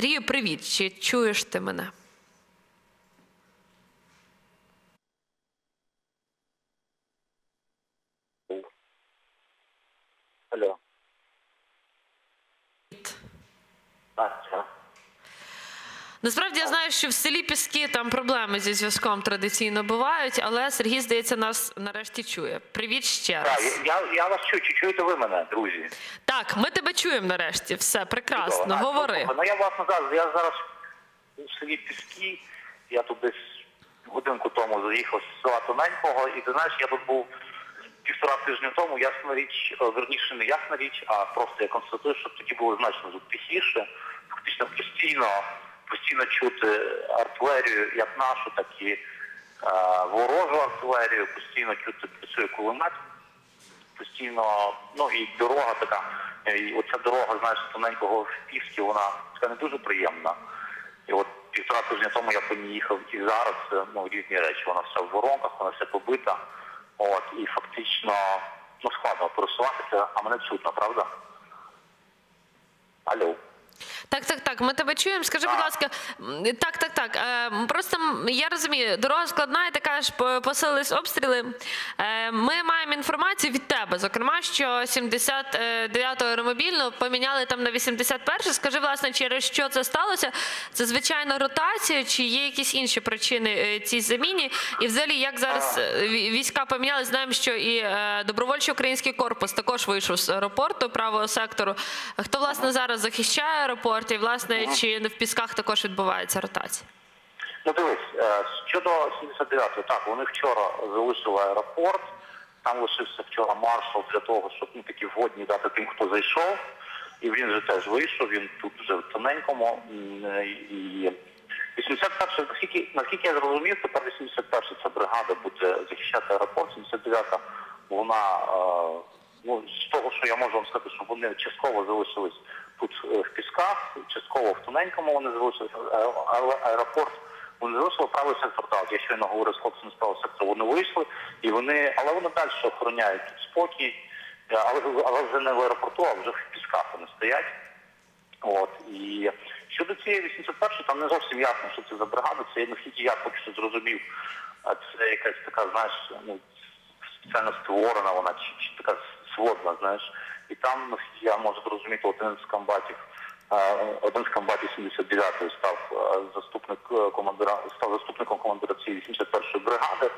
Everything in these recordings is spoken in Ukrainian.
Сергію, привіт! Чи чуєш ти мене? Алло. А? Насправді я знаю, що в селі Піски там проблеми зі зв'язком традиційно бувають, але Сергій, здається, нас нарешті чує. Привіт ще Так, я, я вас чую, чи чуєте ви мене, друзі? Так, ми тебе чуємо нарешті. Все прекрасно. Чудово. Говори. Ну я власне зараз, я зараз у селі Піски, я тут десь годинку тому заїхав з села Тоненького, і ти знаєш, я тут був півтора тижня тому, ясна річ, е, верніше не ясна річ, а просто я констатую, що тоді було значно тут тихіше. Фактично постійно, постійно чути артилерію, як нашу, так і е, ворожу артилерію, постійно чути працює кулемет постійно, ну і дорога така, е, і оця дорога, знаєш, тоненького в Піски, вона така не дуже приємна. І от півтора тижня тому я по ній їхав і зараз е, ну, різні речі. Вона вся в воронках, вона вся побита. От, і фактично ну, складно пересуватися, а мене чутно, правда? Алло. Так, так, так. Ми тебе чуємо. Скажи, будь ласка, так, так, так. е, Просто я розумію, дорога складна, і така ж посилились обстріли. Е, Ми маємо інформацію від тебе, зокрема, що 79-го аеромобільну поміняли там на 81 Скажи, власне, через що це сталося? Це звичайно ротація, чи є якісь інші причини е, цій заміні? І взагалі, як зараз війська поміняли, знаємо, що і добровольчий український корпус також вийшов з аеропорту правого сектору. Хто власне зараз захищає аеропорт? І власне чи в пісках також відбувається ротація? Ну дивись, е, щодо 79-го, так, вони вчора залишили аеропорт, там лишився вчора маршал для того, щоб ну, такі вводні дати тим, хто зайшов. І він же теж вийшов, він тут вже в тоненькому. е, І 81 наскільки, наскільки я зрозумів, тепер 81 ця бригада буде захищати аеропорт, 79-та, вона, е, ну, з того, що я можу вам сказати, що вони частково залишились тут е, в Пісках, частково в тоненькому вони залишились, але аеропорт вони залишили правий сектор так. Я щойно говорив з хлопцями з правого сектору, вони вийшли, і вони, але вони далі охороняють тут спокій, е, але, але вже не в аеропорту, а вже в Пісках вони стоять. От і щодо цієї 81 там не зовсім ясно, що це за бригада. Це наскільки я поки що зрозумів, це якась така, знаєш, ну спеціально створена вона чи, чи така сводна, знаєш. І там я можу зрозуміти один з комбатів. Один з комбатів 79-ї став заступник е, командира, став заступником командира цієї 81-ї бригади.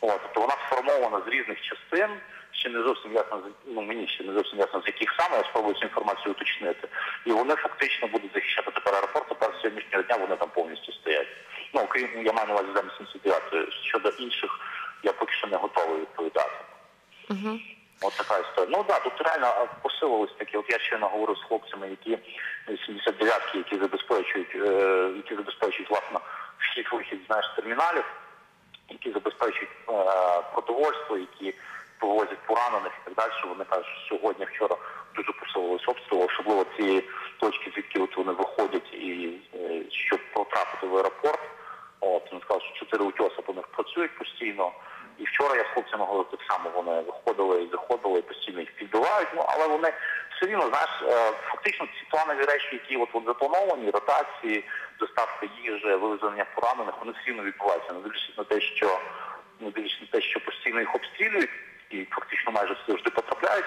От, тобто вона сформована з різних частин. Ще не зовсім ясно, ну мені ще не зовсім ясно, з яких саме, я спробую цю інформацію уточнити. І вони фактично будуть захищати тепер аеропорт, тепер з сьогоднішнього дня вони там повністю стоять. Ну, окрім, я маю на увазі замість 79 Щодо інших, я поки що не готовий відповідати. От така історія. Ну да, тут реально посилились такі. От я щойно говорю з хлопцями, які 79-ки, які забезпечують, е, які забезпечують власне вхід-вихід знаєш, терміналів, які забезпечують е, продовольство, які повозять поранених і так далі. Вони кажуть, що сьогодні, вчора дуже посилились обстріли, особливо цієї точки, звідки от вони виходять, і е, щоб потрапити в аеропорт. От він сказав, що чотири утьоса по них працюють постійно. І вчора я з хлопцями говорив так само. Вони виходили і заходили, і постійно їх підбивають. Ну але вони все рівно, знаєш, е, фактично ці планові речі, які от, от заплановані, ротації, доставка їжі, вивезення поранених, вони все рівно відбуваються. Не дивлячись на те, що не дивлячись на те, що постійно їх обстрілюють і фактично майже завжди потрапляють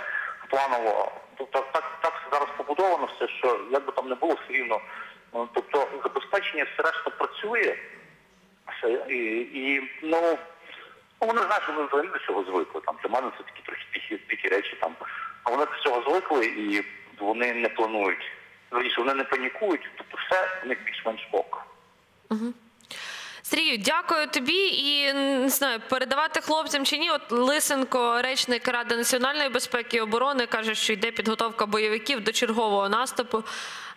планово. Тобто так, так зараз побудовано все, що як би там не було, все рівно. Ну, Тобто забезпечення все решта працює. Все, і, і ну, ну, вони знають, що вони взагалі до цього звикли. Там для мене це такі трохи тихі, тихі речі. Там а вони до цього звикли і вони не планують. Верніше, вони не панікують, тобто все у них більш-менш ок. Сергію, дякую тобі і не знаю, передавати хлопцям чи ні. От Лисенко, речник Ради національної безпеки і оборони, каже, що йде підготовка бойовиків до чергового наступу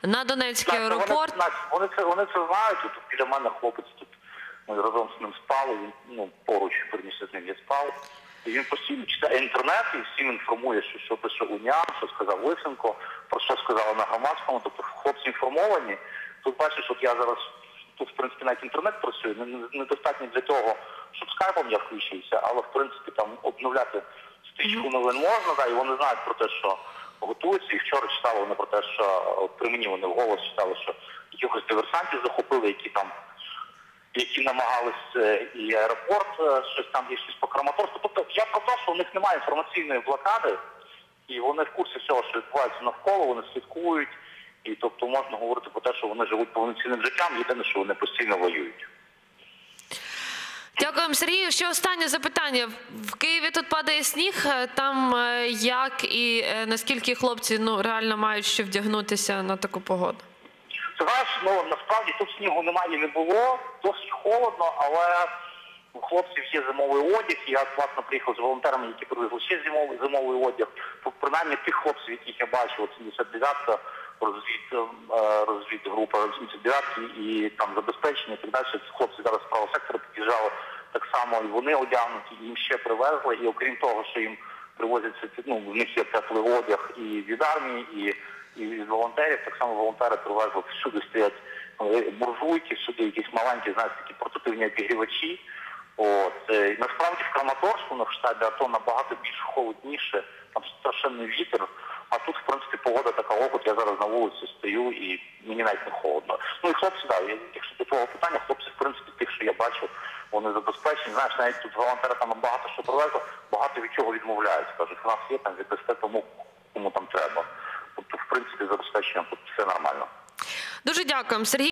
на Донецький Так, аеропорт. Вони, вони це вони це знають. Тут біля мене хлопець тут ми разом з ним спали. Він ну поруч верніше з ним я спав. І він постійно читає інтернет і всім інформує, що що пише УНЯ, що сказав Лисенко, про що сказали на громадському. Тобто хлопці інформовані. Тут бачиш, от я зараз тут, в принципі, навіть інтернет працює. Не- не- Недостатньо для того, щоб скайпом я включився, але в принципі там обновляти стрічку новин можна, да, і вони знають про те, що готуються. І вчора читали вони про те, що при мені вони вголос читали, що якихось диверсантів захопили, які там які намагались е, і аеропорт, е, щось там є щось по Краматорську. Тобто я про те, що у них немає інформаційної блокади, і вони в курсі всього, що відбувається навколо, вони слідкують. І тобто можна говорити про те, що вони живуть повноцінним життям, єдине, що вони постійно воюють. Дякуємо, Сергію. Ще останнє запитання. В Києві тут падає сніг. е, Там як і наскільки хлопці ну реально мають ще вдягнутися на таку погоду? Ти знаєш, ну насправді тут снігу немає не було, досить холодно, але у хлопців є зимовий одяг. Я власне приїхав з волонтерами, які привезли ще зимовий зимовий одяг. Принаймні тих хлопців, яких я бачив, от 79-та розвід, е, розвідгрупа 79-ті і там забезпечення і так далі. Хлопці зараз з правого сектора під'їжджали так само, і вони одягнуті, їм ще привезли. І окрім того, що їм привозяться ну, в них є теплий одяг і від армії, і і від волонтерів. Так само волонтери привезли всюди стоять е, буржуйки, всюди якісь маленькі, знаєте, такі портативні обігрівачі. От е, насправді в Краматорську на штабі АТО набагато більш холодніше, там страшенний вітер. А тут, в принципі, погода така ого, я зараз на вулиці стою і мені навіть не холодно. Ну і хлопці, да, якщо до твого питання, хлопці, в принципі, тих, що я бачив, вони забезпечені. Знаєш, навіть тут волонтери там багато що привезли, багато від чого відмовляють. Кажуть, у нас є там віддасте тому, кому там треба. Забезпечення все нормально. Дуже дякуємо, Сергій.